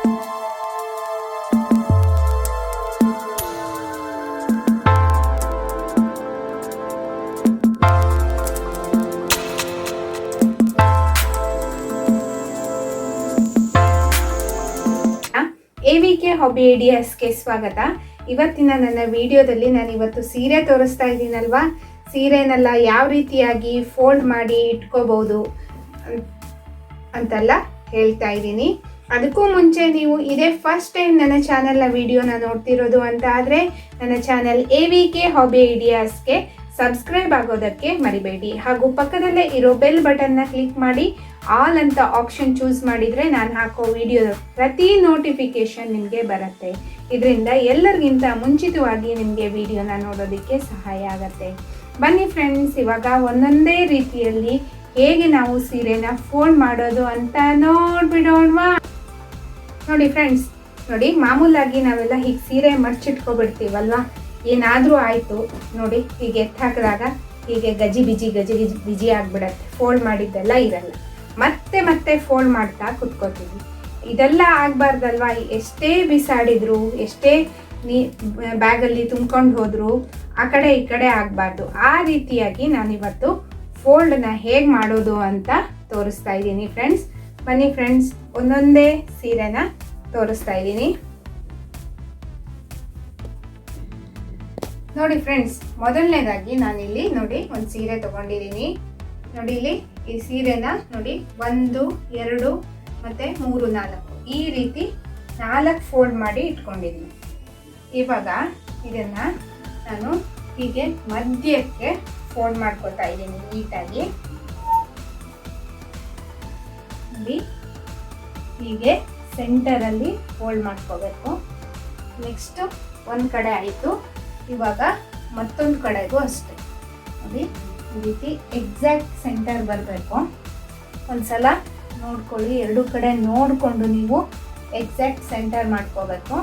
A V K hobby ಐಡಿಯಾಸ್ಗೆ ಸ್ವಾಗತ. ಇವತ್ತಿನ ನನ್ನ ವಿಡಿಯೋದಲ್ಲಿ ನಾನು ಇವತ್ತು ಸೀರೆ ತೋರಿಸ್ತಾ ಇದ್ದೀನಲ್ವಾ? ಸೀರೆನೆಲ್ಲ ಯಾವ ರೀತಿಯಾಗಿ ಫೋಲ್ಡ್ ಮಾಡಿ ಇಟ್ಕೋಬಹುದು ಅಂತೆಲ್ಲ ಹೇಳ್ತಾ ಇದ್ದೀನಿ. ಅದಕ್ಕೂ ಮುಂಚೆ ನೀವು ಇದೇ ಫಸ್ಟ್ ಟೈಮ್ ನನ್ನ ಚಾನೆಲ್ನ ವಿಡಿಯೋನ ನೋಡ್ತಿರೋದು ಅಂತ ಆದರೆ, ನನ್ನ channel A V K hobby ಐಡಿಯಾಸ್ಗೆ subscribe ಆಗೋದಕ್ಕೆ ಮರಿಬೇಡಿ. ಹಾಗೂ ಪಕ್ಕದಲ್ಲೇ ಇರೋ ಬೆಲ್ ಬಟನ್ನ ಕ್ಲಿಕ್ ಮಾಡಿ ಆಲ್ ಅಂತ ಆಪ್ಷನ್ ಚೂಸ್ ಮಾಡಿದರೆ ನಾನು ಹಾಕೋ ವಿಡಿಯೋದ ಪ್ರತಿ ನೋಟಿಫಿಕೇಶನ್ ನಿಮಗೆ ಬರುತ್ತೆ. ಇದರಿಂದ ಎಲ್ಲರಿಗಿಂತ ಮುಂಚಿತವಾಗಿ ನಿಮಗೆ ವಿಡಿಯೋನ ನೋಡೋದಕ್ಕೆ ಸಹಾಯ ಆಗುತ್ತೆ. ಬನ್ನಿ ಫ್ರೆಂಡ್ಸ್ ಇವಾಗ ಒಂದೊಂದೇ ರೀತಿಯಲ್ಲಿ ಹೇಗೆ ನಾವು ಸೀರೆನ ಫೋಲ್ಡ್ ಮಾಡೋದು ಅಂತ ನೋಡ್ಬಿಡೋಣವಾ? ನೋಡಿ ಫ್ರೆಂಡ್ಸ್ ನೋಡಿ ಮಾಮೂಲಾಗಿ ನಾವೆಲ್ಲ ಹೀಗೆ ಸೀರೆ ಮಡ್ಚಿಟ್ಕೊಬಿಡ್ತೀವಲ್ವಾ ಏನಾದರೂ ಆಯಿತು, ನೋಡಿ ಹೀಗೆ ಎತ್ತಾಕಿದಾಗ ಹೀಗೆ ಗಜಿ ಬಿಜಿ ಗಜಿ ಗಿಜಿ ಬಿಜಿ ಆಗಿಬಿಡತ್ತೆ. ಫೋಲ್ಡ್ ಮಾಡಿದ್ದೆಲ್ಲ ಇರಲ್ಲ. ಮತ್ತೆ ಮತ್ತೆ ಫೋಲ್ಡ್ ಮಾಡ್ತಾ ಕುತ್ಕೋತೀವಿ. ಇದೆಲ್ಲ ಆಗಬಾರ್ದಲ್ವಾ? ಎಷ್ಟೇ ಬಿಸಾಡಿದ್ರು, ಎಷ್ಟೇ ನೀ, ಬ್ಯಾಗಲ್ಲಿ ತುಂಬ್ಕೊಂಡು ಹೋದ್ರು, ಆ ಕಡೆ ಈ ಕಡೆ ಆಗಬಾರ್ದು. ಆ ರೀತಿಯಾಗಿ ನಾನಿವತ್ತು ಫೋಲ್ಡನ್ನ ಹೇಗೆ ಮಾಡೋದು ಅಂತ ತೋರಿಸ್ತಾ ಇದ್ದೀನಿ ಫ್ರೆಂಡ್ಸ್ ಬನ್ನಿ ಫ್ರೆಂಡ್ಸ್ ಒಂದೊಂದೇ ಸೀರೆನ ತೋರಿಸ್ತಾ ಇದ್ದೀನಿ. ನೋಡಿ ಫ್ರೆಂಡ್ಸ್ ಮೊದಲನೇದಾಗಿ ನಾನಿಲ್ಲಿ ನೋಡಿ ಒಂದು ಸೀರೆ ತಗೊಂಡಿದ್ದೀನಿ. ನೋಡಿ ಇಲ್ಲಿ ಈ ಸೀರೆನ ನೋಡಿ ಒಂದು, ಎರಡು ಮತ್ತೆ ಮೂರು, ನಾಲ್ಕು. ಈ ರೀತಿ ನಾಲ್ಕು ಫೋಲ್ಡ್ ಮಾಡಿ ಇಟ್ಕೊಂಡಿದ್ದೀನಿ. ಇವಾಗ ಇದನ್ನ ನಾನು ಹೀಗೆ ಮಧ್ಯಕ್ಕೆ ಫೋಲ್ಡ್ ಮಾಡ್ಕೊತಾ ಇದ್ದೀನಿ ನೀಟಾಗಿ. ನೋಡಿ ಹೀಗೆ ಸೆಂಟರಲ್ಲಿ ಫೋಲ್ಡ್ ಮಾಡ್ಕೋಬೇಕು. ನೆಕ್ಸ್ಟು ಒಂದು ಕಡೆ ಆಯಿತು. ಇವಾಗ ಮತ್ತೊಂದು ಕಡೆಗೂ ಅಷ್ಟೆ. ನೋಡಿ, ಈ ರೀತಿ ಎಕ್ಸಾಕ್ಟ್ ಸೆಂಟರ್ ಬರಬೇಕು. ಒಂದ್ಸಲ ನೋಡ್ಕೊಳ್ಳಿ, ಎರಡು ಕಡೆ ನೋಡಿಕೊಂಡು ನೀವು ಎಕ್ಸಾಕ್ಟ್ ಸೆಂಟರ್ ಮಾಡ್ಕೋಬೇಕು.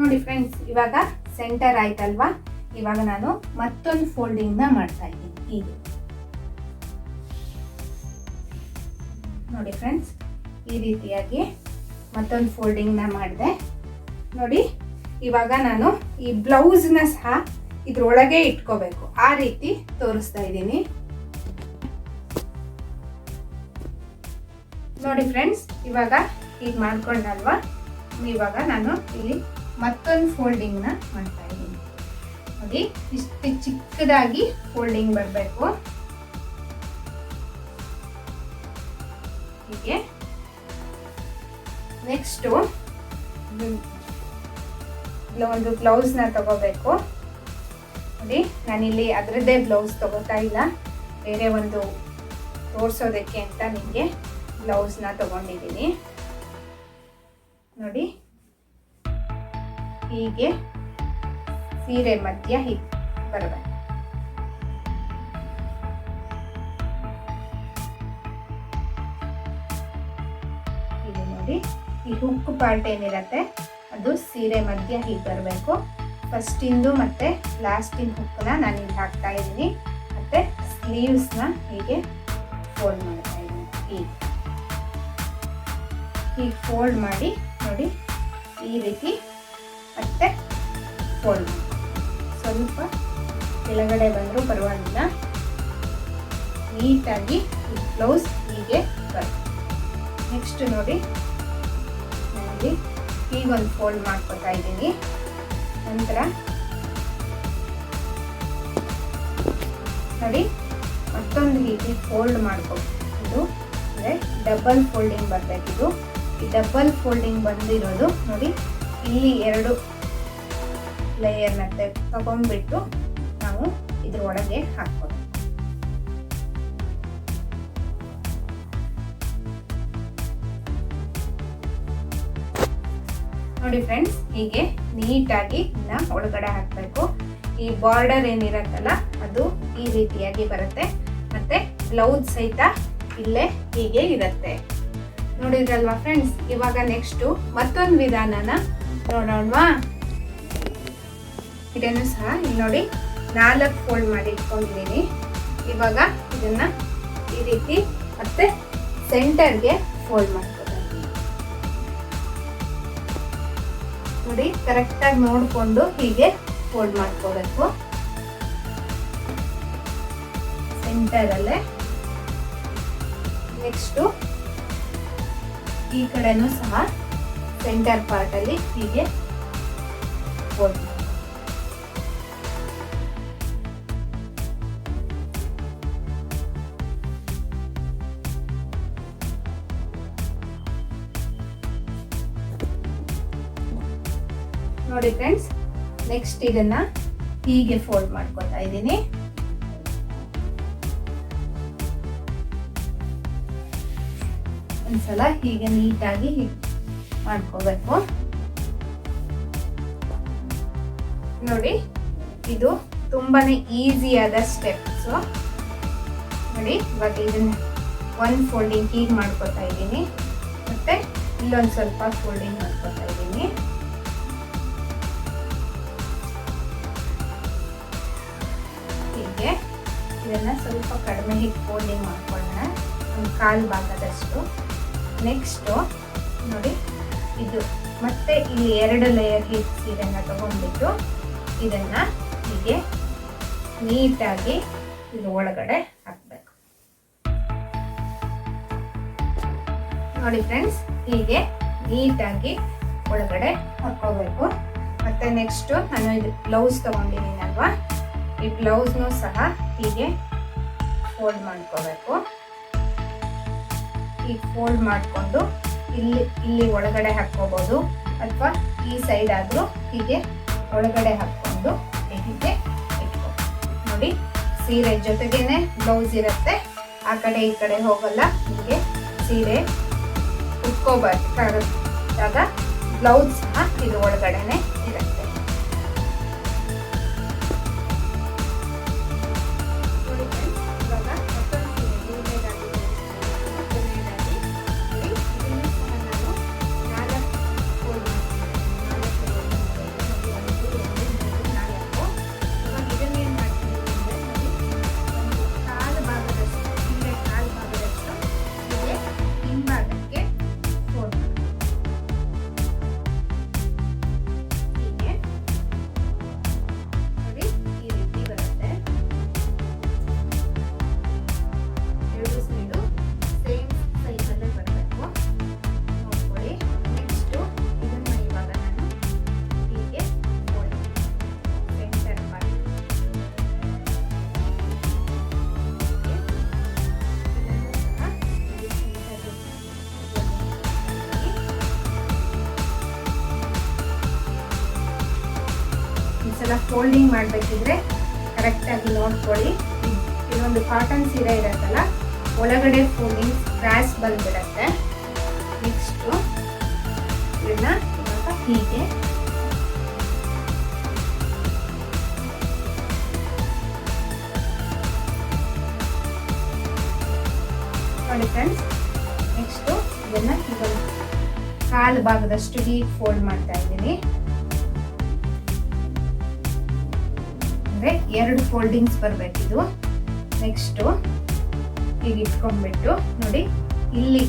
ನೋಡಿ ಫ್ರೆಂಡ್ಸ್ ಇವಾಗ ಸೆಂಟರ್ ಆಯ್ತಲ್ವಾ? ಇವಾಗ ನಾನು ಮತ್ತೊಂದು ಫೋಲ್ಡಿಂಗ್ನ ಮಾಡ್ತಾ ಇದ್ದೀನಿ. ಹೀಗೆ. ನೋಡಿ ಫ್ರೆಂಡ್ಸ್ ಈ ರೀತಿಯಾಗಿ ಮತ್ತೊಂದು ಫೋಲ್ಡಿಂಗ್ನ ಮಾಡಿದೆ. ನೋಡಿ, ಇವಾಗ ನಾನು ಈ ಬ್ಲೌಸ್ನ ಸಹ ಇದ್ರೊಳಗೆ ಇಟ್ಕೋಬೇಕು. ಆ ರೀತಿ ತೋರಿಸ್ತಾ ಇದ್ದೀನಿ. ನೋಡಿ ಫ್ರೆಂಡ್ಸ್ ಇವಾಗ ಈಗ ಮಾಡ್ಕೊಂಡಲ್ವಾ? ಇವಾಗ ನಾನು ಇಲ್ಲಿ ಮತ್ತೊಂದು ಫೋಲ್ಡಿಂಗ್ನ ಮಾಡ್ತಾ ಇದ್ದೀನಿ. ನೋಡಿ, ಇಷ್ಟು ಚಿಕ್ಕದಾಗಿ ಫೋಲ್ಡಿಂಗ್ ಬರಬೇಕು. ಹೀಗೆ. ನೆಕ್ಸ್ಟು ಒಂದು ಬ್ಲೌಸ್ನ ತಗೋಬೇಕು. ನೋಡಿ, ನಾನಿಲ್ಲಿ ಅದರದ್ದೇ ಬ್ಲೌಸ್ ತಗೋತಾ ಇಲ್ಲ. ಬೇರೆ ಒಂದು ತೋರಿಸೋದಕ್ಕೆ ಅಂತ ನಿಮಗೆ ಬ್ಲೌಸ್ನ ತಗೊಂಡಿದ್ದೀನಿ. ನೋಡಿ ಹೀಗೆ ಸೀರೆ ಮಧ್ಯ ಹೀಗೆ ಬರಬೇಕು. ನೋಡಿ, ಈ ಹುಕ್ ಪಾರ್ಟ್ ಏನಿರತ್ತೆ, ಅದು ಸೀರೆ ಮಧ್ಯ ಹೀಗೆ ಬರಬೇಕು. ಫಸ್ಟಿಂದು ಮತ್ತೆ ಲಾಸ್ಟಿನ ಹುಕ್ಕನ್ನ ನಾನು ಇಲ್ಲಿ ಹಾಕ್ತಾ ಇದ್ದೀನಿ. ಮತ್ತೆ ಸ್ಲೀವ್ಸ್ನ ಹೀಗೆ ಫೋಲ್ಡ್ ಮಾಡ್ತಾ ಇದ್ದೀನಿ. ಹೀಗೆ ಹೀಗೆ ಫೋಲ್ಡ್ ಮಾಡಿ ನೋಡಿ, ಈ ರೀತಿ ಮತ್ತೆ ಫೋಲ್ಡ್ ಸ್ವಲ್ಪ ಕೆಳಗಡೆ ಬಂದರೂ ಪರವಾಗಿಲ್ಲ. ನೀಟಾಗಿ ಬ್ಲೌಸ್ ಹೀಗೆ ಬರುತ್ತೆ ನೆಕ್ಸ್ಟ್ ನೋಡಿ ನಾನಿಲ್ಲಿ ಹೀಗೊಂದು ಫೋಲ್ಡ್ ಮಾಡ್ಕೊತಾ ಇದ್ದೀನಿ. ನಂತರ ನೋಡಿ, ಮತ್ತೊಂದು ರೀತಿ ಫೋಲ್ಡ್ ಮಾಡ್ಕೊಬೇಕು ಅಂದರೆ ಡಬಲ್ ಫೋಲ್ಡಿಂಗ್ ಬರಬೇಕಿದು. ಈ ಡಬಲ್ ಫೋಲ್ಡಿಂಗ್ ಬಂದಿರೋದು ನೋಡಿ ಇಲ್ಲಿ ಎರಡು ಲೇಯರ್ನ ತಗೊಂಡ್ಬಿಟ್ಟು ನಾವು ಇದ್ರ ಒಳಗೆ ನೋಡಿ ಫ್ರೆಂಡ್ಸ್ ಹೀಗೆ ನೀಟಾಗಿ ಇನ್ನ ಒಳಗಡೆ ಹಾಕಬೇಕು. ಈ ಬಾರ್ಡರ್ ಏನಿರತ್ತಲ್ಲ, ಅದು ಈ ರೀತಿಯಾಗಿ ಬರುತ್ತೆ. ಮತ್ತೆ ಬ್ಲೌಸ್ ಸಹಿತ ಇಲ್ಲೇ ಹೀಗೆ ಇರುತ್ತೆ. ನೋಡಿದ್ರಲ್ವಾ ಫ್ರೆಂಡ್ಸ್ ಇವಾಗ ನೆಕ್ಸ್ಟು ಮತ್ತೊಂದು ವಿಧಾನನ ನೋಡೋಣವಾ? ಇದನ್ನು ಸಹ ನೋಡಿ ನಾಲ್ಕು ಫೋಲ್ಡ್ ಮಾಡಿ ಇಟ್ಕೊಂಡಿದ್ದೀನಿ. ಇವಾಗ ಇದನ್ನ ಈ ರೀತಿ ಮತ್ತೆ ಸೆಂಟರ್ಗೆ ಫೋಲ್ಡ್ ಮಾಡ್ಕೋಬೇಕು ನೋಡಿ ಕರೆಕ್ಟಾಗಿ ನೋಡಿಕೊಂಡು ಹೀಗೆ ಫೋಲ್ಡ್ ಮಾಡ್ಕೋಬೇಕು. ಸೆಂಟರಲ್ಲೇ ನೆಕ್ಸ್ಟು ಈ ಕಡೆನೂ ಸಹ ಸೆಂಟರ್ ಪಾರ್ಟಲ್ಲಿ ಹೀಗೆ ಫೋಲ್ಡ್ ನೋಡಿ ಫ್ರೆಂಡ್ಸ್ ನೆಕ್ಸ್ಟ್ ಇದನ್ನ ಹೀಗೆ ಫೋಲ್ಡ್ ಮಾಡ್ಕೊತಾ ಇದ್ದೀನಿ. ಒಂದ್ಸಲ ಹೀಗೆ ನೀಟಾಗಿ ಹೀಗೆ. ಮಾಡ್ಕೋಬೇಕು. ನೋಡಿ, ಇದು ತುಂಬಾನೇ ಈಸಿಯಾದ ಸ್ಟೆಪ್ಸು ನೋಡಿ, ಇವಾಗ ಇದನ್ನ ಒಂದು ಫೋಲ್ಡಿಂಗ್ ಹೀಗೆ ಮಾಡ್ಕೊತಾ ಇದ್ದೀನಿ. ಮತ್ತೆ ಇಲ್ಲೊಂದು ಸ್ವಲ್ಪ ಫೋಲ್ಡಿಂಗ್ ಮಾಡ್ಕೊತಾ ಇದ್ದೀನಿ. ಹೀಗೆ ಇದನ್ನ ಸ್ವಲ್ಪ ಕಡಿಮೆ ಹೀಗೆ ಫೋಲ್ಡಿಂಗ್ ಮಾಡ್ಕೊಳ್ಳೋಣ. ಒಂದು ಕಾಲು ಭಾಗದಷ್ಟು. ನೆಕ್ಸ್ಟು ನೋಡಿ ಇದು ಮತ್ತೆ ಇಲ್ಲಿ ಎರಡು ಲೇಯರ್ ಹೀಗೆ ಸೀರೆನ ತಗೊಂಡ್ಬಿಟ್ಟು ಇದನ್ನ ಹೀಗೆ ನೀಟಾಗಿ ಇದು ಒಳಗಡೆ ಹಾಕ್ಬೇಕು. ನೋಡಿ ಫ್ರೆಂಡ್ಸ್ ಹೀಗೆ ನೀಟಾಗಿ ಒಳಗಡೆ ಹಾಕೋಬೇಕು. ಮತ್ತೆ ನೆಕ್ಸ್ಟು ನಾನು ಇದು ಬ್ಲೌಸ್ ತಗೊಂಡಿದ್ದೀನಿ ಅಲ್ವಾ ಈ ಬ್ಲೌಸ್ನು ಸಹ ಹೀಗೆ ಫೋಲ್ಡ್ ಮಾಡ್ಕೋಬೇಕು. ಈಗ ಫೋಲ್ಡ್ ಮಾಡಿಕೊಂಡು ಇಲ್ಲಿ ಇಲ್ಲಿ ಒಳಗಡೆ ಹಾಕ್ಕೋಬೋದು. ಅಥವಾ ಈ ಸೈಡ್ ಆದರೂ ಹೀಗೆ ಒಳಗಡೆ ಹಾಕ್ಕೊಂಡು ಹೀಗೆ ಇಟ್ಕೊ ನೋಡಿ, ಸೀರೆ ಜೊತೆಗೇನೆ ಬ್ಲೌಸ್ ಇರುತ್ತೆ. ಆ ಕಡೆ ಈ ಕಡೆ ಹೋಗಲ್ಲ, ಹೀಗೆ ಸೀರೆ ಉಟ್ಕೋಬೇಕಾದಾಗ ಬ್ಲೌಸ್ ಸಹ ಇದು ಒಳಗಡೆನೆ ಫೋಲ್ಡಿಂಗ್ ಮಾಡಬೇಕಿದ್ರೆ ಕರೆಕ್ಟಾಗಿ ನೋಡ್ಕೊಳ್ಳಿ. ಇದೊಂದು ಕಾಟನ್ ಸೀರೆ ಇರುತ್ತಲ್ಲ, ಒಳಗಡೆ ಫೋಲ್ಡಿಂಗ್ ಕ್ರಾಸ್ ಬಂದ್ಬಿಡತ್ತೆ. ನೆಕ್ಸ್ಟು ಇದನ್ನ ಹೀಗೆ. ನೆಕ್ಸ್ಟು ಇದನ್ನ ಕಾಲು ಭಾಗದಷ್ಟು ಹೀಗೆ ಫೋಲ್ಡ್ ಮಾಡ್ತಾ ಇದ್ದೀನಿ. ಅಂದರೆ ಎರಡು ಫೋಲ್ಡಿಂಗ್ಸ್ ಬರಬೇಕಿದು. ನೆಕ್ಸ್ಟು ಹೀಗೆ ಇಟ್ಕೊಂಡ್ಬಿಟ್ಟು ನೋಡಿ, ಇಲ್ಲಿ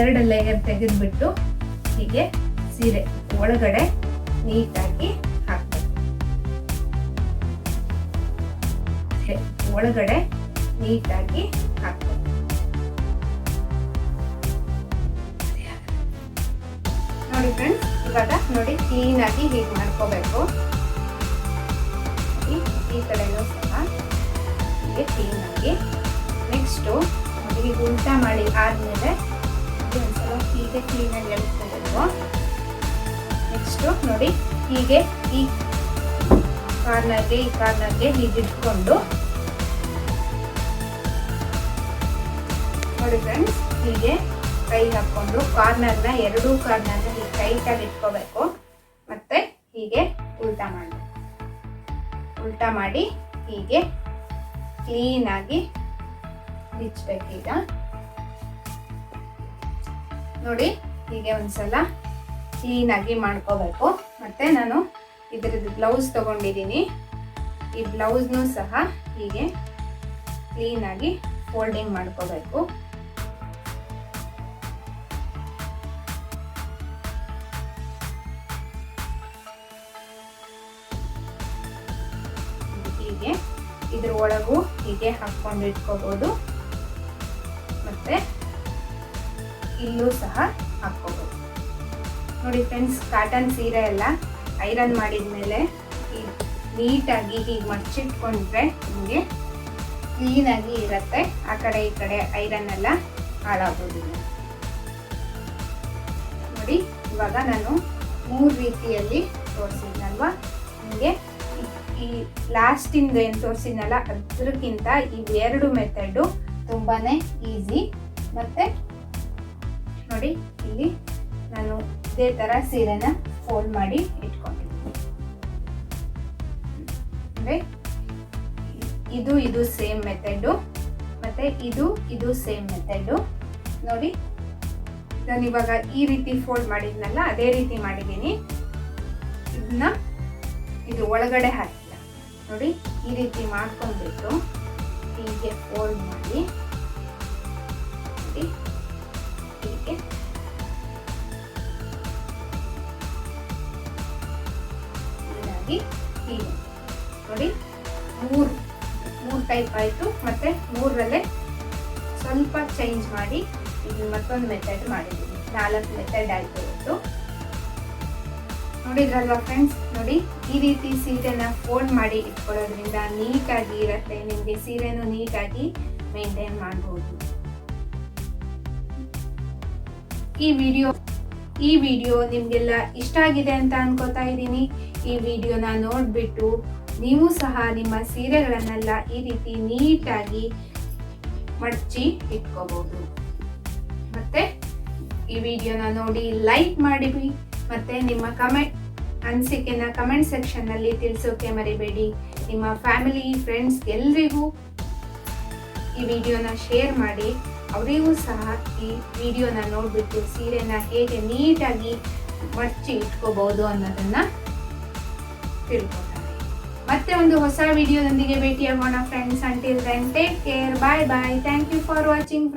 ಎರಡು ಲೇಯರ್ ತೆಗೆದ್ಬಿಟ್ಟು ಹೀಗೆ ಸೀರೆ ಒಳಗಡೆ ನೀಟಾಗಿ ಹಾಕ್ಬೇಕು. ಒಳಗಡೆ ನೀಟಾಗಿ ಹಾಕ್ಬೇಕು. ನೋಡಿ ಫ್ರೆಂಡ್ಸ್ ಇವಾಗ ನೋಡಿ ಕ್ಲೀನಾಗಿ ಹೀಗೆ ಮಾಡ್ಕೋಬೇಕು. ಈ ಕಡೆಯೂ ಸಹ ಹೀಗೆ ಕ್ಲೀನಾಗಿ ನೆಕ್ಸ್ಟು ನೋಡಿ ಉಲ್ಟಾ ಮಾಡಿ ಆದಮೇಲೆ ಒಂದ್ಸಲ ಹೀಗೆ ಕ್ಲೀನಾಗಿ ಎಳ್ಕೊಬೇಕು ನೆಕ್ಸ್ಟು ನೋಡಿ ಹೀಗೆ ಈ ಕಾರ್ನರ್ಗೆ ಈ ಕಾರ್ನರ್ಗೆ ಹೀಗೆ ಇಟ್ಕೊಂಡು ನೋಡಿ ಫ್ರೆಂಡ್ಸ್ ಹೀಗೆ ಕೈ ಹಾಕ್ಕೊಂಡು ಕಾರ್ನರ್ನ ಎರಡೂ ಕಾರ್ನರ್ನ ಹೀಗೆ ಟೈಟಾಗಿ ಇಟ್ಕೋಬೇಕು. ಮತ್ತೆ ಹೀಗೆ ಉಲ್ಟಾ ಮಾಡಬೇಕು ಉಲ್ಟಾ ಮಾಡಿ ಹೀಗೆ ಕ್ಲೀನಾಗಿ ಬಿಚ್ಚಬೇಕೀಗ ನೋಡಿ, ಹೀಗೆ ಒಂದ್ಸಲ ಕ್ಲೀನಾಗಿ ಮಾಡ್ಕೋಬೇಕು. ಮತ್ತೆ ನಾನು ಇದ್ರದ್ದು ಬ್ಲೌಸ್ ತಗೊಂಡಿದ್ದೀನಿ. ಈ ಬ್ಲೌಸ್ನು ಸಹ ಹೀಗೆ ಕ್ಲೀನಾಗಿ ಫೋಲ್ಡಿಂಗ್ ಮಾಡ್ಕೋಬೇಕು. ಹೀಗೆ ಇದ್ರ ಒಳಗೂ ಹೀಗೆ ಹಾಕೊಂಡು ಇಟ್ಕೋಬಹುದು ಮತ್ತೆ ಇಲ್ಲೂ ಸಹ ಹಾಕ್ಕೋಬಹುದು ನೋಡಿ ಫ್ರೆಂಡ್ಸ್, ಕಾಟನ್ ಸೀರೆ ಎಲ್ಲ ಐರನ್ ಮಾಡಿದ್ಮೇಲೆ ನೀಟಾಗಿ ಹೀಗೆ ಮಡ್ಚಿಟ್ಕೊಂಡ್ರೆ ನಿಮಗೆ ಕ್ಲೀನಾಗಿ ಇರುತ್ತೆ. ಆ ಕಡೆ ಈ ಕಡೆ ಐರನ್ ಎಲ್ಲ ಹಾಳಾಗೋದಿಲ್ಲ. ನೋಡಿ, ಇವಾಗ ನಾನು ಮೂರು ರೀತಿಯಲ್ಲಿ ತೋರಿಸಿದ್ನಲ್ವಾ? ನಿಮಗೆ ಈ ಲಾಸ್ಟಿಂದ ಏನು ತೋರಿಸಿದ್ನಲ್ಲ ಅದಕ್ಕಿಂತ ಇವೆರಡು ಮೆಥಡು ತುಂಬಾನೇ ಈಸಿ. ಮತ್ತೆ ನೋಡಿ, ಇಲ್ಲಿ ನಾನು ಇದೇ ಥರ ಸೀರೆನ ಫೋಲ್ಡ್ ಮಾಡಿ ಇಟ್ಕೊಂಡಿದ್ದೀನಿ. ಇದು ಇದು ಸೇಮ್ ಮೆಥಡು, ಮತ್ತೆ ಇದು ಇದು ಸೇಮ್ ಮೆಥಡು. ನೋಡಿ, ನಾನು ಇವಾಗ ಈ ರೀತಿ ಫೋಲ್ಡ್ ಮಾಡಿದ್ನಲ್ಲ, ಅದೇ ರೀತಿ ಮಾಡಿದ್ದೀನಿ. ಇದನ್ನ ಇದು ಒಳಗಡೆ ಹಾಕಿಲ್ಲ ನೋಡಿ, ಈ ರೀತಿ ಮಾಡ್ಕೊಂಡ್ಬಿಟ್ಟು ಹೀಗೆ ಫೋಲ್ಡ್ ಮಾಡಿ ಹೀಗೆ. ನೋಡಿ, ಮೂರು ಮೂರು ಟೈಪ್ ಆಯಿತು, ಮತ್ತೆ ಮೂರರಲ್ಲೇ ಸ್ವಲ್ಪ ಚೇಂಜ್ ಮಾಡಿ ಇದು ಮತ್ತೊಂದು ಮೆಥಡ್ ಮಾಡಿದ್ದೀನಿ. ನಾಲ್ಕು ಮೆಥಡ್ ಆಯಿತು ಇವತ್ತು. ನೋಡಿದ್ರಲ್ವಾ ಫ್ರೆಂಡ್ಸ್ ನೋಡಿ, ಈ ರೀತಿ ಸೀರೆನ ಫೋಲ್ಡ್ ಮಾಡಿ ಇಟ್ಕೊಳ್ಳೋದ್ರಿಂದ ನೀಟಾಗಿ ಇರುತ್ತೆ. ನಿಮಗೆ ಸೀರೆನೂ ನೀಟಾಗಿ ಮೇಂಟೈನ್ ಮಾಡ್ಬೋದು. ಈ ವಿಡಿಯೋ ಈ ವಿಡಿಯೋ ನಿಮಗೆಲ್ಲ ಇಷ್ಟ ಆಗಿದೆ ಅಂತ ಅನ್ಕೋತಾ ಇದ್ದೀನಿ. ಈ ವಿಡಿಯೋನ ನೋಡಿಬಿಟ್ಟು ನೀವು ಸಹ ನಿಮ್ಮ ಸೀರೆಗಳನ್ನೆಲ್ಲ ಈ ರೀತಿ ನೀಟಾಗಿ ಮಡಚಿ ಇಟ್ಕೋಬಹುದು ಮತ್ತೆ ಈ ವಿಡಿಯೋನ ನೋಡಿ ಲೈಕ್ ಮಾಡಿ ಮತ್ತೆ ನಿಮ್ಮ ಕಮೆಂಟ್, ಅನಿಸಿಕೆನ ಕಮೆಂಟ್ ಸೆಕ್ಷನ್ನಲ್ಲಿ ತಿಳಿಸೋಕೆ ಮರಿಬೇಡಿ. ನಿಮ್ಮ ಫ್ಯಾಮಿಲಿ ಫ್ರೆಂಡ್ಸ್ ಎಲ್ರಿಗೂ ಈ ವಿಡಿಯೋನ ಶೇರ್ ಮಾಡಿ. ಅವರಿಗೂ ಸಹ ಈ ವಿಡಿಯೋನ ನೋಡಿಬಿಟ್ಟು ಸೀರೆನ ಹೇಗೆ ನೀಟಾಗಿ ಮಡಚಿ ಇಟ್ಕೋಬಹುದು ಅನ್ನೋದನ್ನ ತಿಳ್ಕೊತಾರೆ. ಮತ್ತೆ ಒಂದು ಹೊಸ ವಿಡಿಯೋದೊಂದಿಗೆ ಭೇಟಿಯಾಗೋಣ friends until then take care bye bye thank you for watching